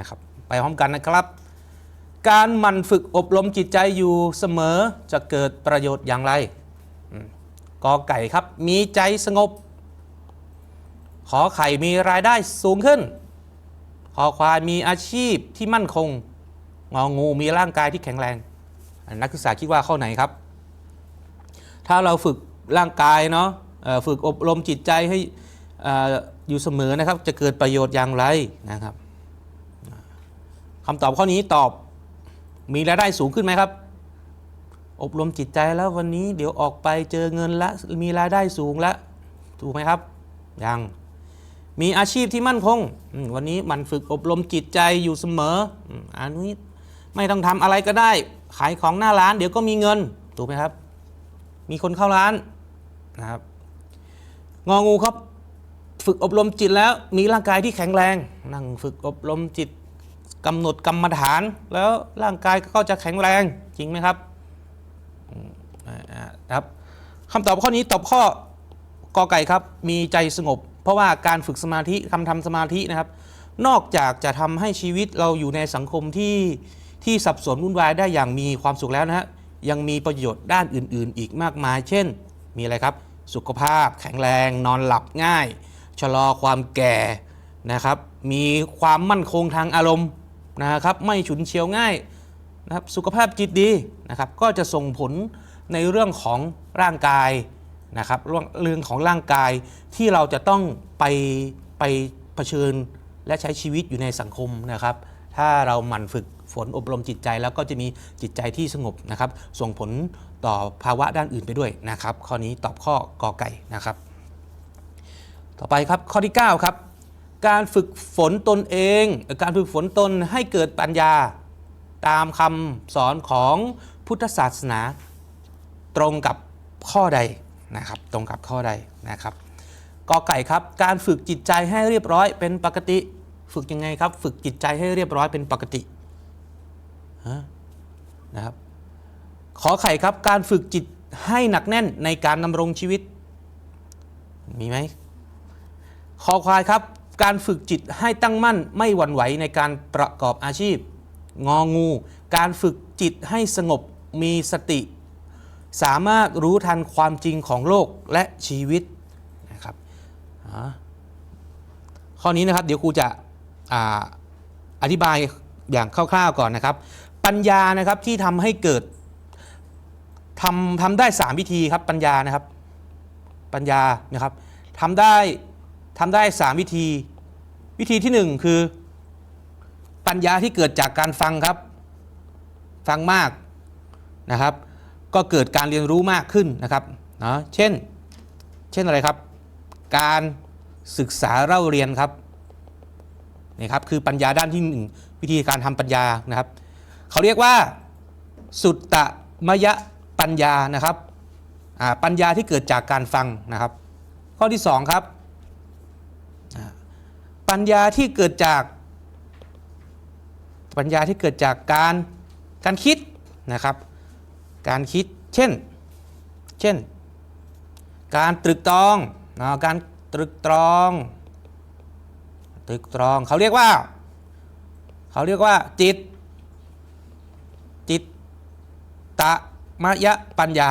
นะครับไปพร้อมกันนะครับ การหมั่นฝึกอบรมจิตใจอยู่เสมอจะเกิดประโยชน์อย่างไรกอไก่ครับมีใจสงบ ขอไข่มีรายได้สูงขึ้น ขอควายมีอาชีพที่มั่นคง งองูมีร่างกายที่แข็งแรง นักศึกษาคิดว่าข้อไหนครับ ถ้าเราฝึกร่างกายเนาะฝึกอบรมจิตใจให้ออยู่เสมอนะครับ จะเกิดประโยชน์อย่างไรนะครับ คำตอบข้อนี้ตอบมีรายได้สูงขึ้นไหมครับ อบรมจิตใจแล้ววันนี้เดี๋ยวออกไปเจอเงินละมีรายได้สูงละถูกไหมครับ ยัง มีอาชีพที่มั่นคง วันนี้หมันฝึกอบรมจิตใจอยู่เสมออันนี้ไม่ต้องทำอะไรก็ได้ ขายของหน้าร้าน เดี๋ยวก็มีเงิน ถูกไหมครับ มีคนเข้าร้านนะครับงองูครับ ฝึกอบรมจิตแล้วมีร่างกายที่แข็งแรง นั่งฝึกอบรมจิต กำหนดกรรมฐาน แล้วร่างกายก็จะแข็งแรงจริงไหมครับครับคำตอบข้อนี้ตอบข้อกอไก่ครับมีใจสงบ เพราะว่าการฝึกสมาธิคำทำสมาธินะครับ นอกจากจะทำให้ชีวิตเราอยู่ในสังคมที่ที่สับสนวุ่นวายได้อย่างมีความสุขแล้วนะฮะยังมีประโยชน์ด้านอื่น ๆ อีกมากมาย เช่น มีอะไรครับ สุขภาพแข็งแรง นอนหลับง่าย ชะลอความแก่นะครับ มีความมั่นคงทางอารมณ์ นะครับไม่ฉุนเฉียวง่ายนะครับสุขภาพจิตดีนะครับก็จะส่งผลในเรื่องของร่างกายนะครับเรื่องเรื่องของร่างกายที่เราจะต้องไปไปเผชิญและใช้ชีวิตอยู่ในสังคมนะครับ ถ้าเราหมั่นฝึกฝนอบรมจิตใจแล้วก็จะมีจิตใจที่สงบนะครับ ส่งผลต่อภาวะด้านอื่นไปด้วยนะครับ ข้อนี้ตอบข้อกอไก่นะครับ ต่อไปครับข้อที่ 9 ครับ การฝึกฝนตนเอง การฝึกฝนตนให้เกิดปัญญา ตามคำสอนของพุทธศาสนา ตรงกับข้อใดนะครับ ตรงกับข้อใดนะครับกอไก่ครับการฝึกจิตใจให้เรียบร้อยเป็นปกติ ฝึกยังไงครับ ฝึกจิตใจให้เรียบร้อยเป็นปกตินะครับขอไข่ครับการฝึกจิตให้หนักแน่นในการดำรงชีวิต มีไหมคอควายครับ การฝึกจิตให้ตั้งมั่นไม่หวั่นไหวในการประกอบอาชีพ งองู การฝึกจิตให้สงบมีสติ สามารถรู้ทันความจริงของโลกและชีวิตนะครับข้อนี้นะครับเดี๋ยวครูจะออธิบายอย่างคร่าวๆก่อนนะครับ ปัญญานะครับที่ทำให้เกิดทำทำได้ 3 วิธีครับปัญญานะครับ ปัญญานะครับทำได้ ทำได้ 3 วิธี วิธีที่ 1 คือ ปัญญาที่เกิดจากการฟังครับ ฟังมากนะครับ ก็เกิดการเรียนรู้มากขึ้นนะครับนะเช่น เช่นอะไรครับ การศึกษาเล่าเรียนครับนี่ครับคือปัญญาด้านที่หนึ่งวิธีการทำปัญญานะครับ เขาเรียกว่า สุตตมยะปัญญานะครับปัญญาที่เกิดจากการฟังนะครับ ข้อที่ 2 ครับ ปัญญาที่เกิดจากปัญญาที่เกิดจากการการคิดนะครับ การคิดเช่น เช่น การตรึกตรองนะการตรึกตรอง ตรึกตรองเขาเรียกว่า เขาเรียกว่าจิต จิตตะมยะปัญญา